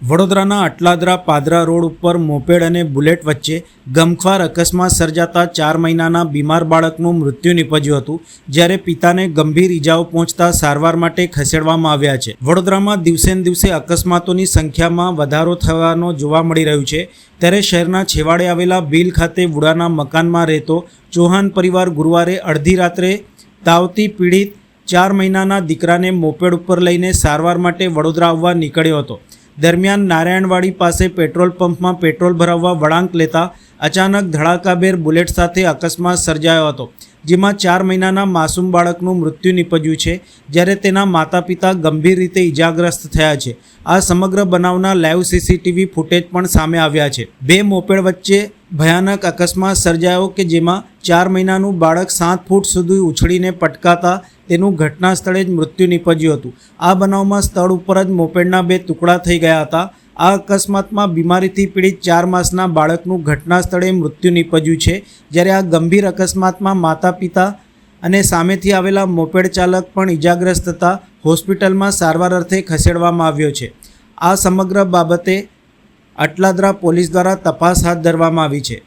વડોદરાના અટલાદરા પાદરા રોડ ઉપર મોપેડ અને બુલેટ વચ્ચે ગમખ્વાર અકસ્માત સર્જાતા ચાર મહિનાના બીમાર બાળકનું મૃત્યુ નીપજ્યું હતું, જ્યારે પિતાને ગંભીર ઈજાઓ પહોંચતા સારવાર માટે ખસેડવામાં આવ્યા છે. વડોદરામાં દિવસે ને દિવસે અકસ્માતોની સંખ્યામાં વધારો થવાનો જોવા મળી રહ્યું છે. ત્યારે શહેરના છેવાડે આવેલા ભીલ ખાતે વુડાના મકાનમાં રહેતો ચૌહાણ પરિવાર ગુરુવારે અડધી રાત્રે તાવથી પીડિત ચાર મહિનાના દીકરાને મોપેડ ઉપર લઈને સારવાર માટે વડોદરા આવવા નીકળ્યો હતો. દરમિયાન નારાયણવાડી પાસે પેટ્રોલ પંપમાં પેટ્રોલ ભરાવવા વળાંક લેતા અચાનક ધડાકાભેર બુલેટ સાથે અકસ્માત સર્જાયો હતો, જેમાં ચાર મહિનાના માસૂમ બાળકનું મૃત્યુ નીપજ્યું છે, જ્યારે તેના માતા પિતા ગંભીર રીતે ઇજાગ્રસ્ત થયા છે. આ સમગ્ર બનાવના લાઈવ સીસીટીવી ફૂટેજ પણ સામે આવ્યા છે. બે મોપેડ વચ્ચે ભયાનક અકસ્માત સર્જાયો કે જેમાં ચાર મહિનાનું બાળક સાત ફૂટ સુધી ઉછળીને પટકાતા તેનું ઘટના સ્થળે જ મૃત્યુ નીપજ્યું હતું. આ બનાવમાં સ્થળ ઉપર જ મોપેડના બે ટુકડા થઈ ગયા હતા. આ અકસ્માતમાં બીમારીથી પીડિત ચાર માસના બાળકનું ઘટના સ્થળે મૃત્યુ નીપજ્યું છે. જ્યારે આ ગંભીર અકસ્માતમાં માતા પિતા અને સામેથી આવેલા મોપેડ ચાલક પણ ઇજાગ્રસ્ત થતા હોસ્પિટલમાં સારવાર અર્થે ખસેડવામાં આવ્યો છે. આ સમગ્ર બાબતે અટલાદરા પોલીસ દ્વારા તપાસ હાથ ધરવામાં આવી છે.